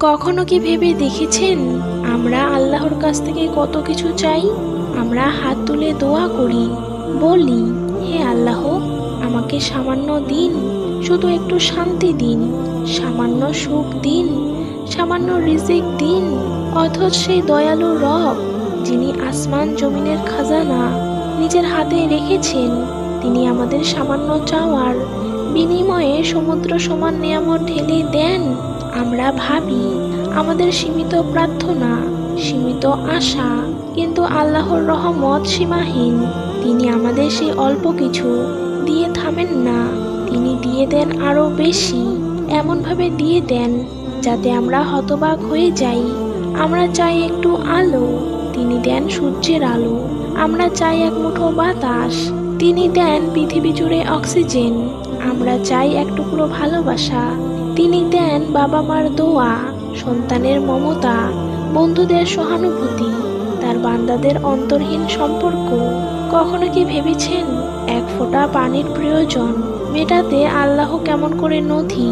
কখনো কি ভেবে দেখেছেন আমরা আল্লাহর কাছ থেকে কত কিছু চাই? আমরা হাত তুলে দোয়া করি, বলি, হে আল্লাহ, আমাকে সামান্য দিন, শুধু একটু শান্তি দিন, সামান্য সুখ দিন, সামান্য রিজিক দিন, অথচ সেই দয়ালু রব, যিনি আসমান জমিনের খাজানা নিজের হাতে রেখেছেন, তিনি আমাদের সামান্য চাওয়ার বিনিময়ে সমুদ্র সমান নিয়ামত ঢেলে দেন। আমরা ভাবি, আমাদের সীমিত প্রার্থনা, সীমিত আশা, কিন্তু আল্লাহর রহমত সীমাহীন। তিনি আমাদের সেই অল্প কিছু দিয়ে থামেন না। তিনি দিয়ে দেন আরও বেশি, এমনভাবে দিয়ে দেন যাতে আমরা হতবাক হয়ে যাই। আমরা চাই একটু আলো, তিনি দেন সূর্যের আলো। আমরা চাই এক মুঠো বাতাস, তিনি দেন পৃথিবী জুড়ে অক্সিজেন। আমরা চাই এক টুকরো ভালোবাসা তিনি দেন বাবা মার দোয়া, সন্তানের মমতা, বন্ধুদের সহানুভূতি, তার বান্দাদের অন্তরহীন সম্পর্ক। কখনো কি ভেবেছেন এক ফোঁটা পানির প্রয়োজন? মেটাতে আল্লাহ কেমন করে নদী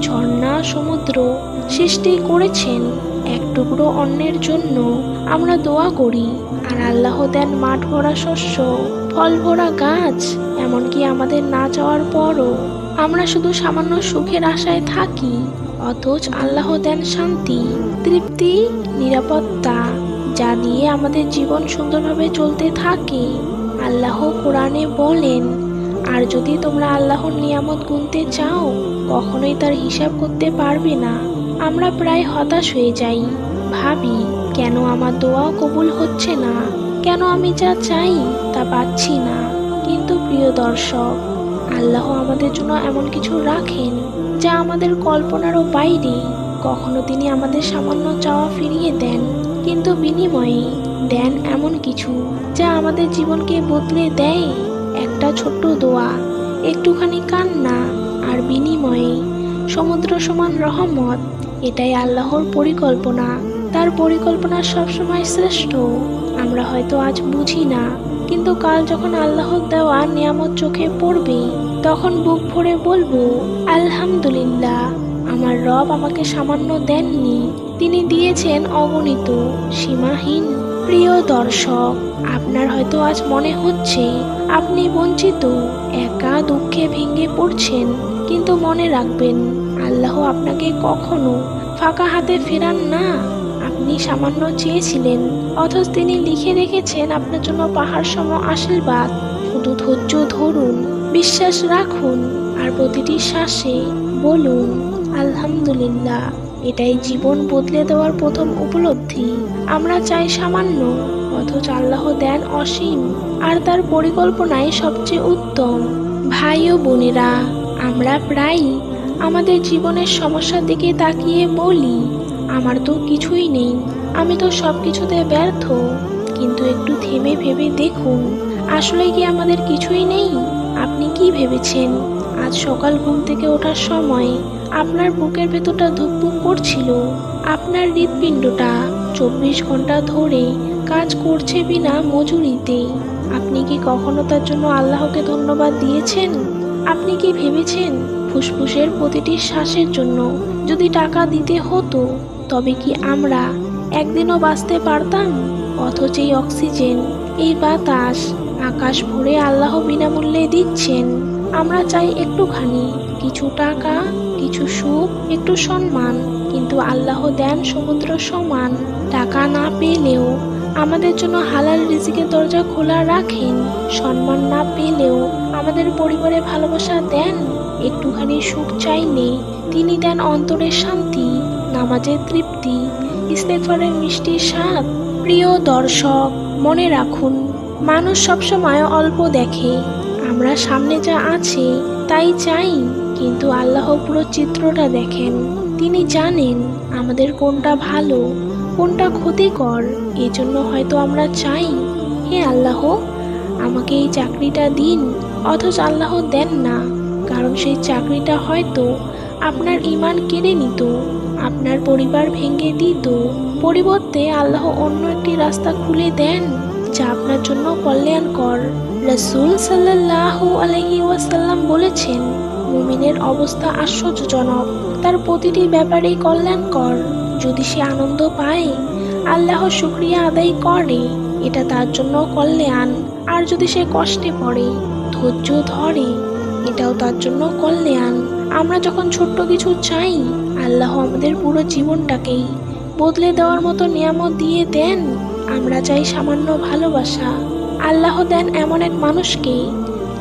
ঝর্ণা, সমুদ্র সৃষ্টি করেছেন এক টুকরো অন্যের জন্য? আমরা দোয়া করি, আর আল্লাহ দেন মাঠ ভরা শস্য, ফল ভরা গাছ, এমনকি আমাদের না চাওয়ার পরও। আমরা শুধু সামান্য সুখের আশায় থাকি, অথচ আল্লাহ দেন শান্তি, তৃপ্তি, নিরাপত্তা, যা দিয়ে আমাদের জীবন সুন্দরভাবে চলতে থাকে। আল্লাহ কোরআনে বলেন, আর যদি তোমরা আল্লাহর নিয়ামত গুনতে চাও, কখনোই তার হিসাব করতে পারবে না। আমরা প্রায় হতাশ হয়ে যাই। ভাবি, কেন আমার দোয়াও কবুল হচ্ছে না? কেন আমি যা চাই তা পাচ্ছি না? কিন্তু প্রিয় দর্শক আল্লাহ আমাদের জন্য এমন কিছু রাখেন যা আমাদের কল্পনারও বাইরে। কখনো তিনি আমাদের সামান্য চাওয়া ফিরিয়ে দেন, কিন্তু বিনিময়ে দেন এমন কিছু যা আমাদের জীবনকে বদলে দেয়। একটা ছোট্ট দোয়া, একটুখানি কান্না আর বিনিময়ে সমুদ্র সমান রহমত, এটাই আল্লাহর পরিকল্পনা। তার পরিকল্পনা সবসময় শ্রেষ্ঠ। আমরা হয়তো আজ বুঝি না কিন্তু কাল যখন আল্লাহর দেওয়া নিয়ামত চোখে পড়বে, তখন বুক ভরে বলব, আলহামদুলিল্লাহ, আমার রব আমাকে সামান্য দেননি। তিনি দিয়েছেন অগণিত, সীমাহীন, প্রিয় দর্শক। আপনার হয়তো আজ মনে হচ্ছে, আপনি বঞ্চিত, একা দুঃখে ভেঙে পড়ছেন, কিন্তু মনে রাখবেন, আল্লাহ আপনাকে কখনো ফাঁকা হাতে ফেরান না। আপনি সামান্য চেয়েছিলেন। অথচ তিনি লিখে রেখেছেন আপনার জন্য পাহাড় সম আশীর্বাদ। শুধু ধৈর্য ধরুন, বিশ্বাস রাখুন, আর প্রতিটি শ্বাসে বলুন, আলহামদুলিল্লাহ। এটাই জীবন বদলে দেওয়ার প্রথম উপলব্ধি। আমরা চাই সামান্য, অথচ আল্লাহ দেন অসীম, আর তার পরিকল্পনাই সবচেয়ে উত্তম। ভাই ও বোনেরা, আমরা প্রায়ই আমাদের জীবনের সমস্যার দিকে তাকিয়ে বলি আমার তো কিছুই নেই। আমি তো সব কিছুতে ব্যর্থ। কিন্তু একটু থেমে ভেবে দেখুন, আসলে কি আমাদের কিছুই নেই? আপনি কি ভেবেছেন? আজ সকাল ঘুম থেকে ওঠার সময় আপনার বুকের ভেতরটা ধুকপুক করছিল। আপনার হৃৎপিণ্ডটা চব্বিশ ঘণ্টা ধরে কাজ করছে বিনা মজুরিতে। আপনি কি কখনো তার জন্য আল্লাহকে ধন্যবাদ দিয়েছেন? আপনি কি ভেবেছেন ফুসফুসের প্রতিটি শ্বাসের জন্য যদি টাকা দিতে হতো? তবে কি আমরা একদিনও বাঁচতে পারতাম? অথচ এই অক্সিজেন, এই বাতাস, আকাশ ভরে আল্লাহ বিনামূল্যে দিচ্ছেন। আমরা চাই একটুখানি, কিছু টাকা, কিছু সুখ, একটু সম্মান। কিন্তু আল্লাহ দেন সমুদ্র সমান। টাকা না পেলেও আমাদের জন্য হালাল রিজিকের দরজা খোলা রাখেন। সম্মান না পেলেও আমাদের পরিবারে ভালোবাসা দেন। একটুখানি সুখ চাইলে তিনি দেন অন্তরের শান্তি। নামাজের তৃপ্তি। ইস্তেফারের মিষ্টি স্বাদ প্রিয় দর্শক, মনে রাখুন, মানুষ সবসময় অল্প দেখে। আমরা সামনে যা আছে, তাই চাই, কিন্তু আল্লাহ পুরো চিত্রটা দেখেন। তিনি জানেন আমাদের কোনটা ভালো, কোনটা ক্ষতিকর, এজন্য হয়তো আমরা চাই, হে আল্লাহ, আমাকে এই চাকরিটা দিন, অথচ আল্লাহ দেন না। কারণ সেই চাকরিটা হয়তো আপনার ইমান কেড়ে নিত। আপনার পরিবার ভেঙে দিত। পরিবর্তে আল্লাহ অন্য একটি রাস্তা খুলে দেন, যা আপনার জন্য কল্যাণকর। রসুল সাল্লাহ আলহি ওয়াসাল্লাম বলেছেন, মুমিনের অবস্থা আশ্চর্যজনক, তার প্রতিটি ব্যাপারেই কল্যাণকর। যদি সে আনন্দ পায়, আল্লাহ শুক্রিয়া আদায় করে, এটা তার জন্য কল্যাণ। আর যদি সে কষ্টে পড়ে ধৈর্য ধরে, এটাও তার জন্য কল্যাণ। আমরা যখন ছোট্ট কিছু চাই আল্লাহ আমাদের পুরো জীবনটাকেই বদলে দেওয়ার মতো নিয়ামত দিয়ে দেন। আমরা চাই সামান্য ভালোবাসা। আল্লাহ দেন এমন এক মানুষকে,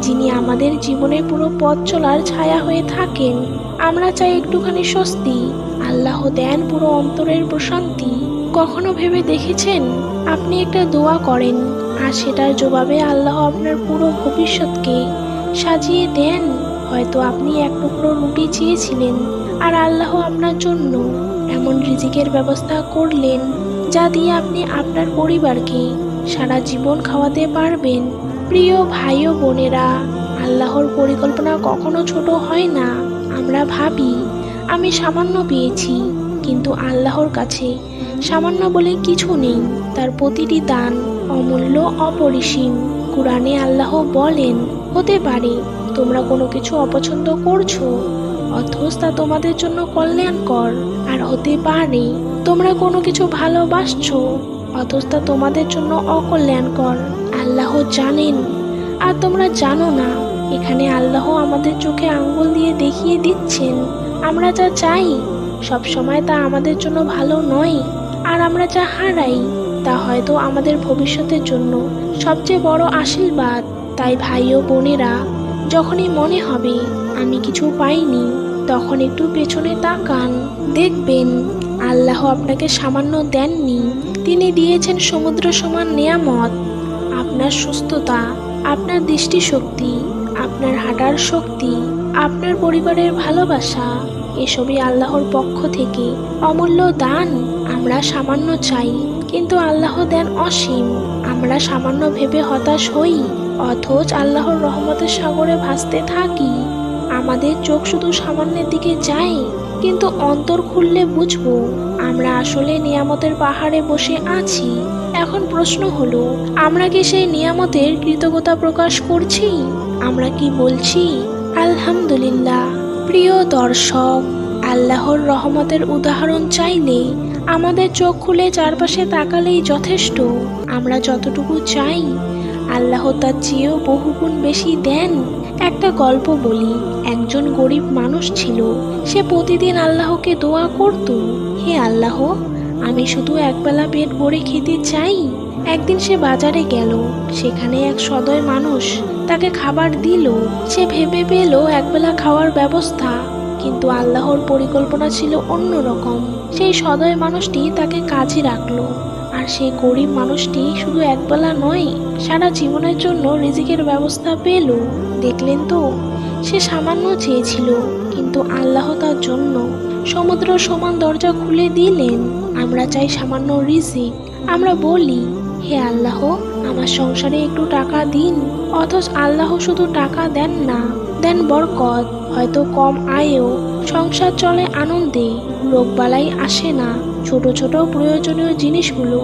যিনি আমাদের জীবনে পুরো পথ চলার ছায়া হয়ে থাকেন। আমরা চাই একটুখানি স্বস্তি। আল্লাহ দেন পুরো অন্তরের প্রশান্তি। কখনো ভেবে দেখেছেন? আপনি একটা দোয়া করেন, আর সেটার জবাবে আল্লাহ আপনার পুরো ভবিষ্যৎকে সাজিয়ে দেন। হয়তো আপনি এক টুকরো রুটি চেয়েছিলেন। আর আল্লাহ আপনার জন্য এমন রিজিকের ব্যবস্থা করলেন যা দিয়ে আপনি আপনার পরিবারকে সারা জীবন খাওয়াতে পারবেন। প্রিয় ভাই ও বোনেরা, আল্লাহর পরিকল্পনা কখনো ছোট হয় না, আমরা ভাবি, আমি সামান্য পেয়েছি, কিন্তু আল্লাহর কাছে সামান্য বলে কিছু নেই, তার প্রতিটি দান অমূল্য, অপরিসীম। কোরআনে আল্লাহ বলেন, হতে পারে তোমরা কোনো কিছু অপছন্দ করছ অথচ তোমাদের জন্য কল্যাণকর। আর হতে পারে তোমরা কোনো কিছু ভালোবাসছো অথচ তোমাদের জন্য অকল্যাণকর। আল্লাহ জানেন। আর তোমরা জানো না, এখানে আল্লাহ আমাদের চোখে আঙ্গুল দিয়ে দেখিয়ে দিচ্ছেন। আমরা যা চাই, সব সময় তা আমাদের জন্য ভালো নয়। আর আমরা যা হারাই, তা হয়তো আমাদের ভবিষ্যতের জন্য। সবচেয়ে বড় আশীর্বাদ, তাই ভাই ও বোনেরা, যখনই মনে হবে, আমি কিছু পাইনি। তখন একটু পেছনে তাকান। দেখবেন, আল্লাহ আপনাকে সামান্য দেননি। তিনি দিয়েছেন সমুদ্র সমান নেয়ামত। আপনার সুস্থতা, আপনার দৃষ্টিশক্তি, আপনার হাঁটার শক্তি, আপনার পরিবারের ভালোবাসা, এসবই আল্লাহর পক্ষ থেকে। অমূল্য দান আমরা সামান্য চাই, কিন্তু আল্লাহ দেন অসীম। আমরা সামান্য ভেবে হতাশ হই, অথচ আল্লাহর রহমতের সাগরে ভাসতে থাকি। আমাদের চোখ শুধু সামান্যের দিকে যায়, কিন্তু অন্তর খুললে বুঝব আমরা আসলে নিয়ামতের পাহাড়ে বসে আছি। এখন প্রশ্ন হলো, আমরা কি সেই নিয়ামতের কৃতজ্ঞতা প্রকাশ করছি? আমরা কি বলছি? আলহামদুলিল্লাহ। প্রিয় দর্শক, আল্লাহর রহমতের উদাহরণ চাইলে আমাদের চোখ খুলে চারপাশে তাকালেই যথেষ্ট। আমরা যতটুকু চাই আল্লাহ তার চেয়েও বহুগুণ বেশি দেন। একটা গল্প বলি, একজন গরিব মানুষ ছিল, সে প্রতিদিন আল্লাহকে দোয়া করত। হে আল্লাহ, আমি শুধু একবেলা পেট ভরে খেতে চাই। একদিন সে বাজারে গেল, সেখানে এক সদয় মানুষ তাকে খাবার দিল। সে ভেবে পেল একবেলা খাওয়ার ব্যবস্থা, কিন্তু আল্লাহর পরিকল্পনা ছিল অন্যরকম। সেই সদয় মানুষটি তাকে কাজে রাখল। আর সেই গরিব মানুষটি শুধু একবেলা নয়, সারা জীবনের জন্য রিজিকের ব্যবস্থা পেল। দেখলেন তো, সে সামান্য চেয়েছিল, কিন্তু আল্লাহ তার জন্য সমুদ্র সমান দরজা খুলে দিলেন। আমরা চাই সামান্য রিজিক। আমরা বলি, হে আল্লাহ, আমার সংসারে একটু টাকা দিন, অথচ আল্লাহ শুধু টাকা দেন না, দেন বরকত। হয়তো কম আয়েও, সংসার চলে আনন্দে, রোগবালাই আসে না। ছোট ছোট প্রয়োজনীয় জিনিসগুলো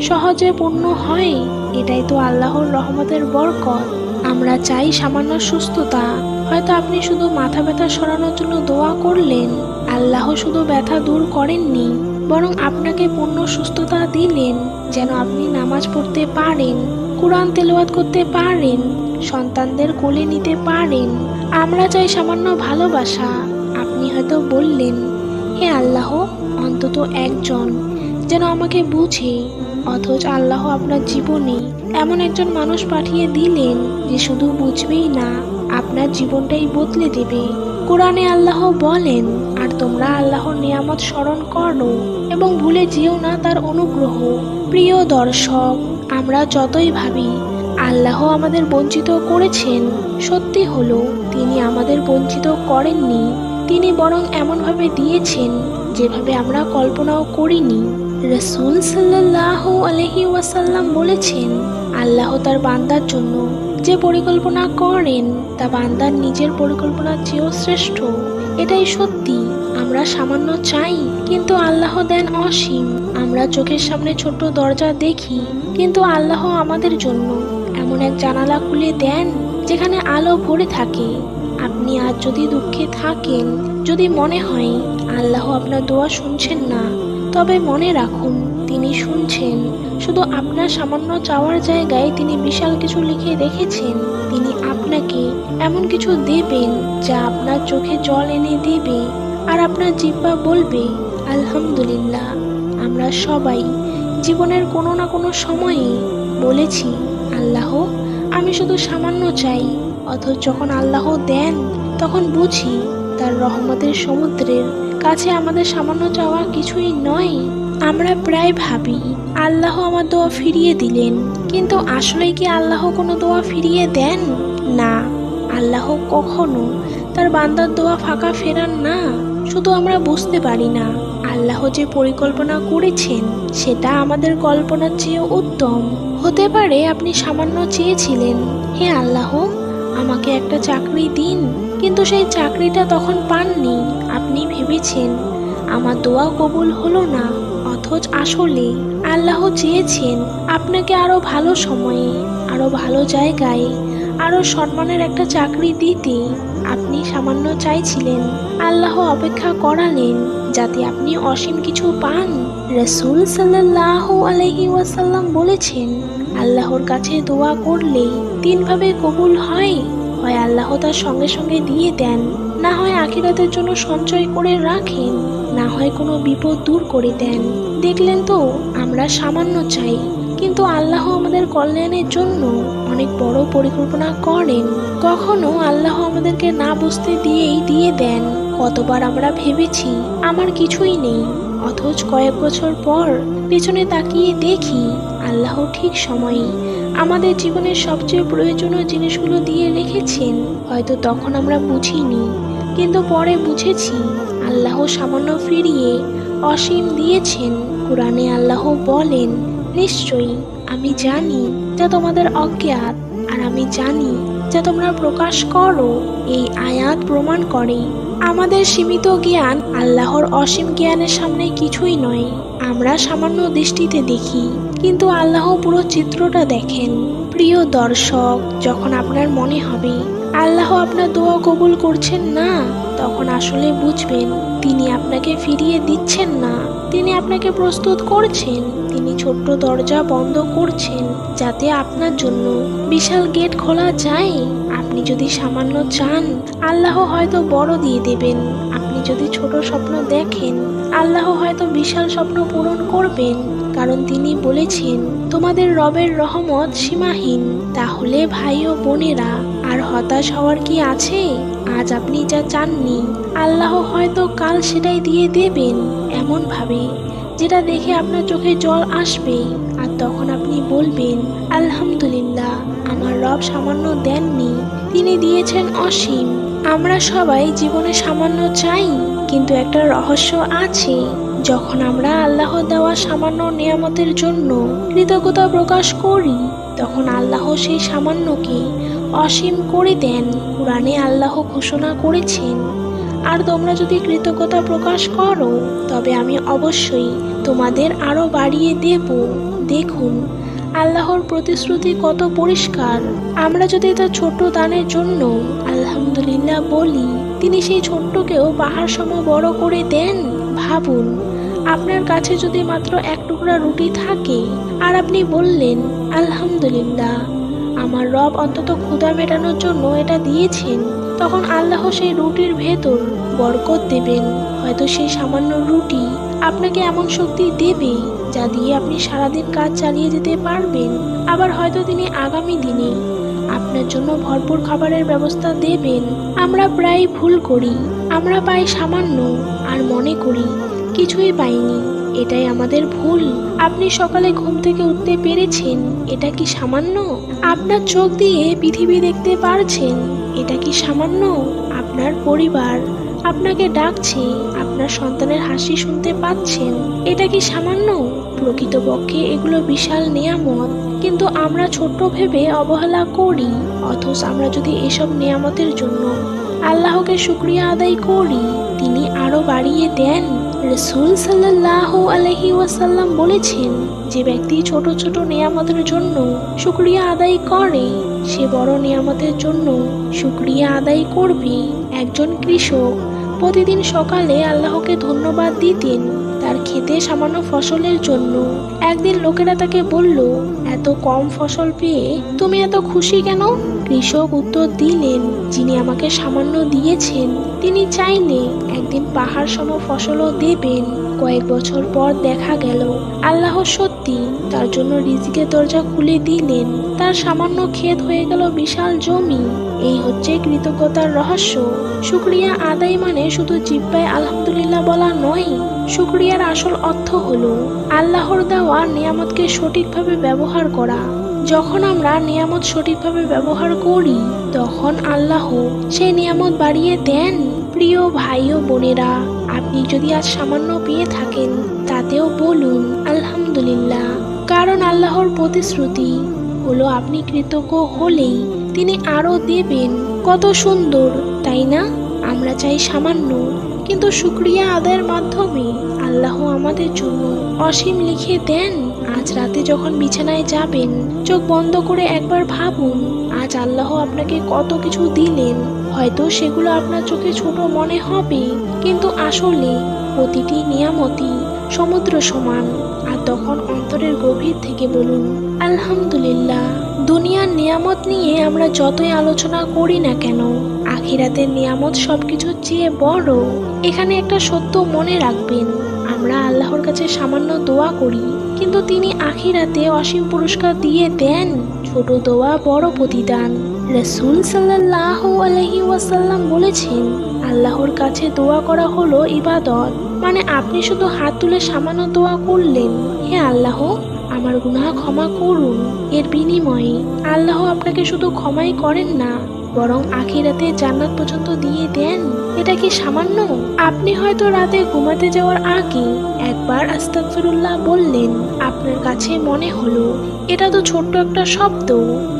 সহজে পূর্ণ হয়, এটাই তো আল্লাহর রহমতের বরকত। আমরা চাই সামান্য সুস্থতা, হয়তো আপনি শুধু মাথা ব্যথা সরানোর জন্য দোয়া করলেন, আল্লাহ শুধু ব্যথা দূর করেননি, বরং আপনাকে পূর্ণ সুস্থতা দিলেন, যেন আপনি নামাজ পড়তে পারেন, কোরআন তেলাওয়াত করতে পারেন, সন্তানদের কোলে নিতে পারেন। আমরা চাই সামান্য ভালোবাসা। আপনি হয়তো বললেন, হে আল্লাহ অন্তত একজন যেন আমাকে বুঝে, অথচ আল্লাহ আপনার জীবনে এমন একজন মানুষ পাঠিয়ে দিলেন যে শুধু বুঝবেই না, আপনার জীবনটাই বদলে দেবে। কোরআনে আল্লাহ বলেন, আর তোমরা আল্লাহর নিয়ামত স্মরণ করো এবং ভুলে যেও না তার অনুগ্রহ। প্রিয় দর্শক, আমরা যতই ভাবি, আল্লাহ আমাদের বঞ্চিত করেছেন, সত্যি হলো তিনি আমাদের বঞ্চিত করেননি। তিনি বরং এমনভাবে দিয়েছেন যেভাবে আমরা কল্পনাও করিনি। রসুল সাল্লাহ আলহি ওয়াসাল্লাম বলেছেন, আল্লাহ তার বান্দার জন্য যে পরিকল্পনা করেন, তা বান্দার নিজের পরিকল্পনার চেয়েও শ্রেষ্ঠ। এটাই সত্যি, আমরা সামান্য চাই, কিন্তু আল্লাহ দেন অসীম। আমরা চোখের সামনে ছোট্ট দরজা দেখি, কিন্তু আল্লাহ আমাদের জন্য এমন এক জানালা খুলে দেন, যেখানে আলো ভরে থাকে। আপনি আজ যদি দুঃখে থাকেন, যদি মনে হয় আল্লাহ আপনার দোয়া শুনছেন না, তবে মনে রাখুন তিনি শুনছেন। শুধু আপনার সামান্য চাওয়ার জায়গায় তিনি বিশাল কিছু লিখে রেখেছেন। তিনি আপনাকে এমন কিছু দেবেন যা আপনার চোখে জল এনে দেবে আর আপনার জিব্বা বলবে, আলহামদুলিল্লাহ, আমরা সবাই জীবনের কোনো না কোনো সময়ে বলেছি, আল্লাহ, আমি শুধু সামান্য চাই অথচ যখন আল্লাহ দেন, তখন বুঝি তার রহমতের সমুদ্রের কাছে আমাদের সামান্য চাওয়া কিছুই নয়। আমরা প্রায় ভাবি, আল্লাহ আমার দোয়া ফিরিয়ে দিলেন, কিন্তু আসলে কি আল্লাহ কোনো দোয়া ফিরিয়ে দেন? না, আল্লাহ কখনো তার বান্দার দোয়া ফাঁকা ফেরান না। শুধু আমরা বুঝতে পারি না, আল্লাহ যে পরিকল্পনা করেছেন, সেটা আমাদের কল্পনার চেয়ে উত্তম। হতে পারে আপনি সামান্য চেয়েছিলেন, হে আল্লাহ। আমাকে একটা চাকরি দিন, কিন্তু সেই চাকরিটা তখন পাননি। আপনি ভেবেছেন, আমার দোয়া কবুল হলো না, অথচ আসলে আল্লাহ চেয়েছেন আপনাকে আরও ভালো সময়ে আরও ভালো জায়গায় আরও সম্মানের একটা চাকরি দিতে। আপনি সামান্য চাইছিলেন, আল্লাহ অপেক্ষা করালেন, যাতে আপনি অসীম কিছু পান। রসুল সাল্লাহ আলহি ওয়াসাল্লাম বলেছেন, আল্লাহর কাছে দোয়া করলে তিনভাবে কবুল হয়। হয় আল্লাহ তার সঙ্গে সঙ্গে দিয়ে দেন, না হয় আখিরাতের জন্য সঞ্চয় করে রাখেন, না হয় কোনো বিপদ দূর করে দেন। দেখলেন তো, আমরা সামান্য চাই। কিন্তু আল্লাহ আমাদের কল্যাণের জন্য অনেক বড় পরিকল্পনা করেন। কখনো আল্লাহ আমাদেরকে না বুঝতে দিয়েই দিয়ে দেন। কতবার আমরা ভেবেছি, আমার কিছুই নেই। অথচ কয়েক বছর পর পেছনে তাকিয়ে দেখি, আল্লাহ ঠিক সময়ে আমাদের জীবনের সবচেয়ে প্রয়োজনীয় জিনিসগুলো দিয়ে রেখেছেন। হয়তো তখন আমরা বুঝিনি, কিন্তু পরে বুঝেছি, আল্লাহ সামান্য ফিরিয়ে অসীম দিয়েছেন। কোরআনে আল্লাহ বলেন নিশ্চয়ই আমি জানি যা তোমাদের অজ্ঞাত আর আমি জানি যা তোমরা প্রকাশ করো। এই আয়াত প্রমাণ করে আমাদের সীমিত জ্ঞান আল্লাহর অসীম জ্ঞানের সামনে কিছুই নয়। আমরা সামান্য দৃষ্টিতে দেখি, কিন্তু আল্লাহ পুরো চিত্রটা দেখেন। প্রিয় দর্শক, যখন আপনার মনে হবে আল্লাহ আপনার দোয়া কবুল করছেন না, তখন আসলে বুঝবেন তিনি আপনাকে ফিরিয়ে দিচ্ছেন না। তিনি আপনাকে প্রস্তুত করছেন, তিনি ছোট্ট দরজা বন্ধ করছেন যাতে আপনার জন্য বিশাল গেট খোলা যায়। আপনি যদি সামান্য চান, আল্লাহ হয়তো বড় দিয়ে দেবেন। আপনি যদি ছোট স্বপ্ন দেখেন, আল্লাহ হয়তো বিশাল স্বপ্ন পূরণ করবেন। কারণ তিনি বলেছেন, তোমাদের রবের রহমত সীমাহীন। তাহলে ভাই ও বোনেরা আর হতাশ হওয়ার কি আছে? আজ আপনি যা চাননি, আল্লাহ হয়তো কাল সেটাই দিয়ে দেবেন এমন ভাবে যেটা দেখে আপনার চোখে জল আসবে। আর তখন আপনি বলবেন, আলহামদুলিল্লাহ, আমার রব সামান্য দেননি, তিনি দিয়েছেন অসীম। আমরা সবাই জীবনে সামান্য চাই, কিন্তু একটা রহস্য আছে। যখন আমরা আল্লাহ দেওয়া সামান্য নিয়ামতের জন্য কৃতজ্ঞতা প্রকাশ করি, তখন আল্লাহ সেই সামান্যকে অসীম করে দেন। কোরআনে আল্লাহ ঘোষণা করেছেন, আর তোমরা যদি কৃতজ্ঞতা প্রকাশ করো, তবে আমি অবশ্যই তোমাদের আরও বাড়িয়ে দেব। দেখুন, আল্লাহর প্রতিশ্রুতি কত পরিষ্কার। আমরা যদি তার ছোট্ট দানের জন্য, আলহামদুলিল্লাহ বলি, তিনি সেই ছোট্টকেও পাহাড় সম বড় করে দেন। ভাবুন, আপনার কাছে যদি মাত্র এক টুকরা রুটি থাকে, আর আপনি বললেন, আলহামদুলিল্লাহ। রব অন্তত ক্ষুধা মেটানোর জন্য এটা দিয়েছেন। তখন আল্লাহ সেই রুটির ভেতর বরকত দেবেন। হয়তো সেই সামান্য রুটি আপনাকে এমন শক্তি দেবে যা দিয়ে আপনি সারাদিন কাজ চালিয়ে যেতে পারবেন। আবার হয়তো তিনি আগামী দিনে আপনার জন্য ভরপুর খাবারের ব্যবস্থা দেবেন। আমরা প্রায় ভুল করি, আমরা পাই সামান্য আর মনে করি, কিছুই পাইনি। এটাই আমাদের ভুল। আপনি সকালে ঘুম থেকে উঠতে পেরেছেন, এটা কি সামান্য? আপনার চোখ দিয়ে পৃথিবী দেখতে পারছেন, এটা কি সামান্য? আপনার পরিবার, আপনাকে ডাকছে, আপনার সন্তানের হাসি শুনতে পাচ্ছেন, এটা কি সামান্য? প্রকৃতপক্ষে এগুলো বিশাল নিয়ামত। কিন্তু আমরা ছোট্ট ভেবে অবহেলা করি, অথচ আমরা যদি এসব নিয়ামতের জন্য আল্লাহকে শুক্রিয়া আদায় করি, তিনি আরও বাড়িয়ে দেন। রসুল সাল্লাহ আলহি ওয়াসাল্লাম বলেছেন, যে ব্যক্তি ছোট ছোট নিয়ামতের জন্য শুক্রিয়া আদায় করে, সে বড় নিয়ামতের জন্য শুক্রিয়া আদায় করবে। একজন কৃষক প্রতিদিন সকালে আল্লাহকে ধন্যবাদ দিতেন তার খেতে সামান্য ফসলের জন্য। একদিন লোকেরা তাকে বলল, এত কম ফসল পেয়ে তুমি এত খুশি কেন? কৃষক উত্তর দিলেন, যিনি আমাকে সামান্য দিয়েছেন, তিনি চাইলে একদিন পাহাড় সম ফসলও দেবেন। কয়েক বছর পর দেখা গেল। আল্লাহ সত্যি তার জন্য রিজিকের দরজা খুলে দিলেন। তার সামান্য ক্ষেত হয়ে গেল বিশাল জমি। এই হচ্ছে কৃতজ্ঞতার রহস্য। শুক্রিয়া আদায় মানে শুধু জিব্বায় আলহামদুলিল্লাহ বলা নয়, শুক্রিয়ার আসল অর্থ হলো আল্লাহর দেওয়া নিয়ামতকে সঠিকভাবে ব্যবহার করা। যখন আমরা নিয়ামত সঠিকভাবে ব্যবহার করি, তখন আল্লাহ সেই নিয়ামত বাড়িয়ে দেন। প্রিয় ভাই ও বোনেরা আপনি যদি আজ সামান্য পেয়ে থাকেন, তাতেও বলুন, আলহামদুলিল্লাহ। কারণ আল্লাহর প্রতিশ্রুতি হলো আপনি কৃতজ্ঞ হলেই তিনি আরও দেবেন। কত সুন্দর, তাই না? আমরা চাই সামান্য, কিন্তু শুক্রিয়া আদায়ের মাধ্যমে আল্লাহ আমাদের জন্য অসীম লিখে দেন। আজ রাতে যখন বিছানায় যাবেন, চোখ বন্ধ করে একবার ভাবুন আজ আল্লাহ আপনাকে কত কিছু দিলেন, হয়তো সেগুলো আপনার চোখে ছোট মনে হবে। কিন্তু আসলে প্রতিটি নিয়ামতই সমুদ্র সমান, আর তখন অন্তরের গভীর থেকে বলুন, আলহামদুলিল্লাহ, দুনিয়ার নিয়ামত নিয়ে আমরা যতই আলোচনা করি না কেন, আখিরাতের নিয়ামত সবকিছুর চেয়ে বড়। এখানে একটা সত্য মনে রাখবেন, আমরা আল্লাহর কাছে সামান্য দোয়া করি, কিন্তু তিনি আখিরাতে অসীম পুরস্কার দিয়ে দেন ছোট দোয়া, বড় প্রতিদান। রসুল সাল্লাহ আলহি ওয়াসাল্লাম বলেছেন, আল্লাহর কাছে দোয়া করা হলো ইবাদত। মানে আপনি শুধু হাত তুলে সামান্য দোয়া করলেন। হে আল্লাহ, আমার গুনাহ ক্ষমা করুন। এর বিনিময়ে আল্লাহ আপনাকে শুধু ক্ষমাই করেন না, বরং আখিরাতে জান্নাত পর্যন্ত দিয়ে দেন। এটা কি সামান্য? আপনি হয়তো রাতে ঘুমাতে যাওয়ার আগে একবার আস্তাগফিরুল্লাহ বললেন, আপনার কাছে মনে হলো, এটা তো ছোট্ট একটা শব্দ।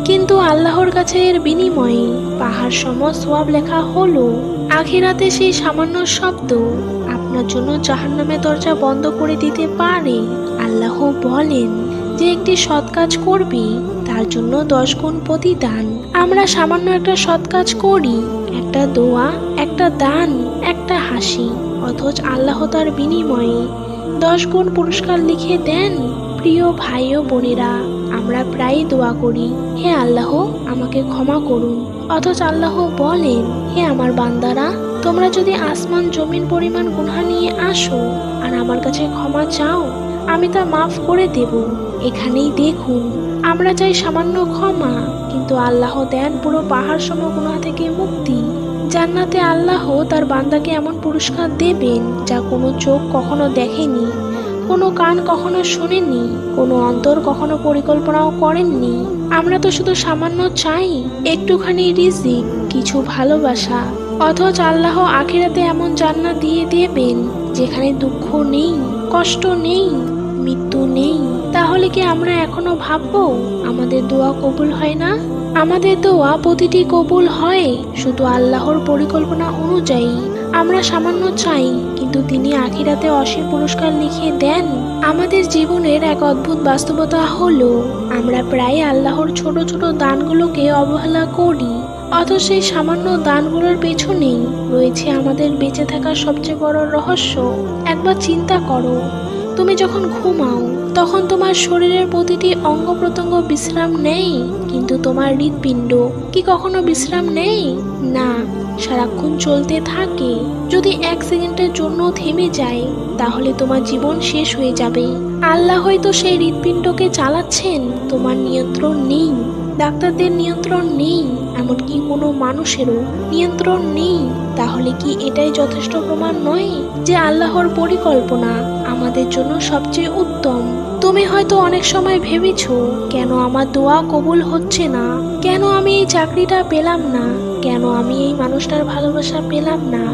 কিন্তু আল্লাহর কাছে এর বিনিময়ে পাহাড় সম সোয়াব লেখা হলো, আখিরাতে সেই সামান্য শব্দ। আপনার জন্য জাহান্নামের দরজা বন্ধ করে দিতে পারে। আল্লাহ বলেন, যে একটি সৎ কাজ করবি, তার জন্য দশ গুণ প্রতিদান। আমরা সামান্য একটা সৎ কাজ করি একটা দোয়া, একটা দান, একটা হাসি, অথচ আল্লাহ তার বিনিময়ে দশ গুণ পুরস্কার লিখে দেন। প্রিয় ভাই ও বোনেরা, আমরা প্রায় দোয়া করি, হে আল্লাহ, আমাকে ক্ষমা করুন। অথচ আল্লাহ বলেন, হে আমার বান্দারা, তোমরা যদি আসমান জমিন পরিমাণ গুনহা নিয়ে আসো আর আমার কাছে ক্ষমা চাও, আমি তা মাফ করে দেব। এখানেই দেখুন, আমরা চাই সামান্য ক্ষমা, কিন্তু আল্লাহ দেন পুরো পাহাড় সম গুনাহ থেকে মুক্তি। জান্নাতে আল্লাহ তার বান্দাকে এমন পুরস্কার দেবেন যা কোনো চোখ কখনো দেখেনি, কোনো কান কখনো শোনেনি, কোনো অন্তর কখনো পরিকল্পনাও করেননি। আমরা তো শুধু সামান্য চাই, একটুখানি রিজিক, কিছু ভালোবাসা, অথচ আল্লাহ আখিরাতে এমন জান্নাত দিয়ে দেবেন যেখানে দুঃখ নেই, কষ্ট নেই, মৃত্যু নেই। তাহলে কি আমরা এখনও ভাববো আমাদের দোয়া কবুল হয় না? আমাদের দোয়া প্রতিটি কবুল হয়, শুধু আল্লাহর পরিকল্পনা অনুযায়ী। আমরা সামান্য চাই, কিন্তু তিনি আখিরাতে অসীম পুরস্কার লিখে দেন। আমাদের জীবনের এক অদ্ভুত বাস্তবতা হলো, আমরা প্রায় আল্লাহর ছোট ছোট দানগুলোকে অবহেলা করি। অথচ সেই সামান্য দানগুলোর পেছনেই রয়েছে আমাদের বেঁচে থাকার সবচেয়ে বড় রহস্য। একবার চিন্তা করো, তুমি যখন ঘুমাও তখন তোমার শরীরের প্রতিটি অঙ্গ প্রত্যঙ্গ বিশ্রাম নেই, কিন্তু তোমার হৃৎপিণ্ড কি কখনো বিশ্রাম নেই? না, সারাক্ষণ চলতে থাকে। যদি এক সেকেন্ডের জন্য থেমে যায়, তাহলে তোমার জীবন শেষ হয়ে যাবে। আল্লাহ হয়তো সেই হৃৎপিণ্ডকে চালাচ্ছেন, তোমার নিয়ন্ত্রণ নেই, ডাক্তারদের নিয়ন্ত্রণ নেই। এমনকি কোনো মানুষেরও নিয়ন্ত্রণ নেই। তাহলে কি এটাই যথেষ্ট প্রমাণ নয় যে আল্লাহর পরিকল্পনা আমাদের জন্য সবচেয়ে উত্তম? তুমি হয়তো অনেক সময় ভেবেছ, কেন আমার দোয়া কবুল হচ্ছে না? কেন আমি এই চাকরিটা পেলাম না? কেন আমি এই মানুষটার ভালোবাসা পেলাম না?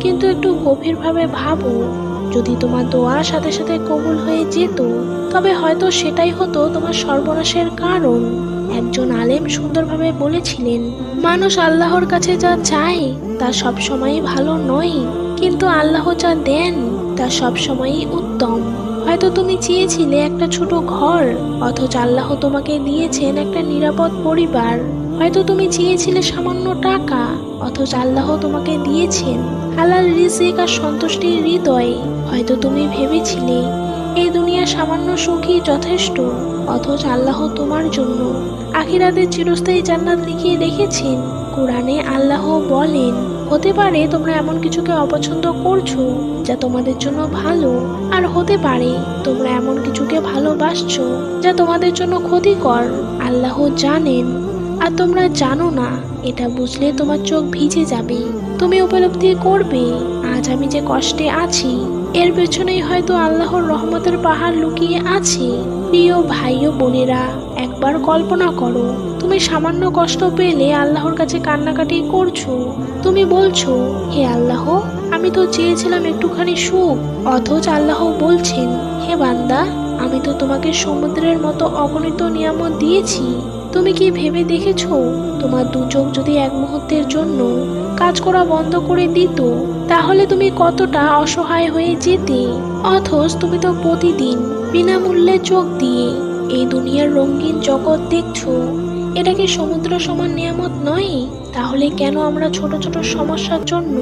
কিন্তু একটু গভীরভাবে ভাবো, যদি তোমার দোয়ার সাথে সাথে কবুল হয়ে যেত, তবে হয়তো সেটাই হতো তোমার সর্বনাশের কারণ। একজন আলেম সুন্দরভাবে বলেছিলেন, মানুষ আল্লাহর কাছে যা চায় তা সবসময়ই ভালো নয়, কিন্তু আল্লাহ যা দেন তা সবসময়ই উত্তম। হয়তো তুমি চেয়েছিলে একটা ছোট ঘর, অথচ আল্লাহ তোমাকে দিয়েছেন একটা নিরাপদ পরিবার। হয়তো তুমি চেয়েছিলে সামান্য টাকা, অথচ আল্লাহ তোমাকে দিয়েছেন হালাল রিজিক আর সন্তুষ্টির হৃদয়। হয়তো তুমি ভেবেছিলে এই দুনিয়া সামান্য সুখী যথেষ্ট, অথচ আল্লাহ তোমার জন্য। আখিরাতের চিরস্থায়ী জান্নাত লিখিয়ে রেখেছেন। কোরআনে আল্লাহ বলেন, হতে পারে তোমরা এমন কিছুকে অপছন্দ করছ যা তোমাদের জন্য ভালো, আর হতে পারে তোমরা এমন কিছুকে ভালোবাসছো যা তোমাদের জন্য ক্ষতিকর। আল্লাহ জানেন, আর তোমরা জানো না, এটা বুঝলে তোমার চোখ ভিজে যাবে। তুমি উপলব্ধি করবে, আজ আমি যে কষ্টে আছি এর পেছনেই হয়তো আল্লাহর রহমতের পাহাড় লুকিয়ে আছে। প্রিয় ভাই ও বোনেরা, একবার কল্পনা করো, তুমি সামান্য কষ্ট পেলে আল্লাহর কাছে কান্নাকাটি করছ। তুমি বলছো, হে আল্লাহ, আমি তো চেয়েছিলাম একটুখানি সুখ, অথচ আল্লাহ বলছেন, হে বান্দা, আমি তো তোমাকে সমুদ্রের মতো অগণিত নিয়ামত দিয়েছি। তুমি কি ভেবে দেখেছ? তোমার দু চোখ যদি এক মুহূর্তের জন্য কাজ করা বন্ধ করে দিত, তাহলে তুমি কতটা অসহায় হয়ে যেতে? অথচ তুমি তো প্রতিদিন বিনামূল্যে চোখ দিয়ে এই দুনিয়ার রঙিন জগৎ দেখছ। এটা কি সমুদ্র সমান নিয়ামত নয়? তাহলে কেন আমরা ছোট ছোট সমস্যার জন্য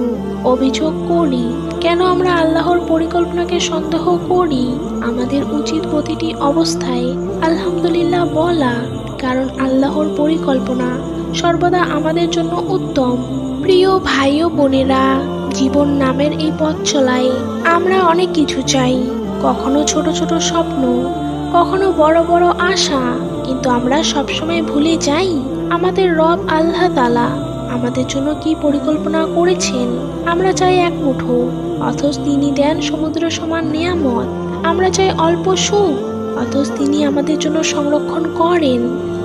অভিযোগ করি? কেন আমরা আল্লাহর পরিকল্পনাকে সন্দেহ করি? আমাদের উচিত প্রতিটি অবস্থায় আলহামদুলিল্লাহ বলা, কারণ আল্লাহর পরিকল্পনা সর্বদা আমাদের জন্য উত্তম। প্রিয় ভাই ও বোনেরা, জীবন নামের এই পথ চলায় আমরা অনেক কিছু চাই। কখনো ছোট ছোট স্বপ্ন, কখনো বড় বড় আশা, কিন্তু আমরা সবসময় ভুলে যাই আমাদের রব আল্লাহ তালা আমাদের জন্য কি পরিকল্পনা করেছেন। আমরা চাই এক মুঠো, অথচ তিনি দেন সমুদ্র সমান নিয়ামত। আমরা চাই অল্প সুখ, অথচ তিনি আমাদের জন্য সংরক্ষণ করেন।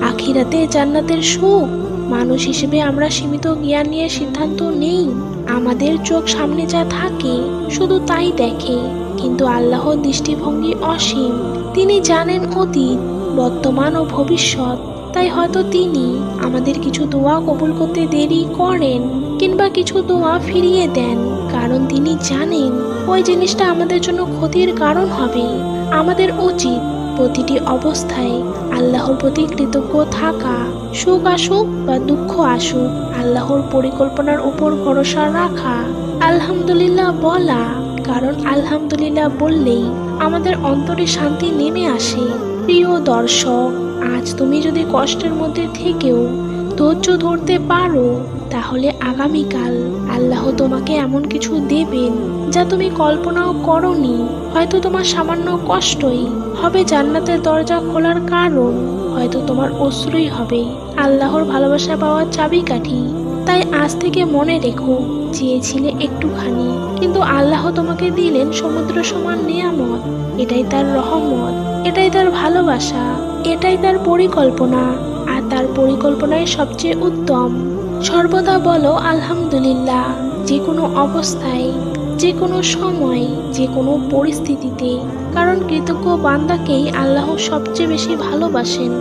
আখিরাতে জান্নাতের সুখ মানুষ হিসেবে আমরা সীমিত জ্ঞান নিয়ে সিদ্ধান্ত নেই। আমাদের চোখ সামনে যা থাকে, শুধু তাই দেখে। কিন্তু আল্লাহর দৃষ্টিভঙ্গি অসীম। তিনি জানেন অতীত, বর্তমান ও ভবিষ্যৎ। তাই হয়তো তিনি আমাদের কিছু দোয়া কবুল করতে দেরি করেন কিংবা কিছু দোয়া ফিরিয়ে দেন। কারণ তিনি জানেন, ওই জিনিসটা আমাদের জন্য ক্ষতির কারণ হবে। আমাদের উচিত প্রতিটি অবস্থায় আল্লাহর প্রতি কৃতজ্ঞ থাকা। সুখ আসুক বা দুঃখ আসুক, আল্লাহর পরিকল্পনার উপর ভরসা রাখা। আলহামদুলিল্লাহ বলা, কারণ আলহামদুলিল্লাহ বললেই আমাদের অন্তরে শান্তি নেমে আসে। প্রিয় দর্শক, আজ তুমি যদি কষ্টের মধ্যে থেকেও ধৈর্য ধরতে পারো, তাহলে আগামীকাল আল্লাহ তোমাকে এমন কিছু দেবেন যা তুমি কল্পনাও করনি। হয়তো তোমার সামান্য কষ্টই হবে জান্নাতের দরজা খোলার কারণ। হয়তো তোমার অশ্রুই হবে আল্লাহর ভালোবাসা পাওয়ার চাবিকাঠি। তাই আজ থেকে মনে রেখো, চেয়েছিলে একটুখানি, কিন্তু আল্লাহ তোমাকে দিলেন সমুদ্র সমান নিয়ামত। এটাই তার রহমত, এটাই তার ভালোবাসা, এটাই তার পরিকল্পনা, আর তার পরিকল্পনাই সবচেয়ে উত্তম। সর্বদা বলো, আলহামদুলিল্লাহ, যে কোনো অবস্থায় যে কোনো সময় যে কোনো পরিস্থিতিতে কারণ কৃতজ্ঞ বান্দাকেই আল্লাহ সবচেয়ে বেশি ভালোবাসেন।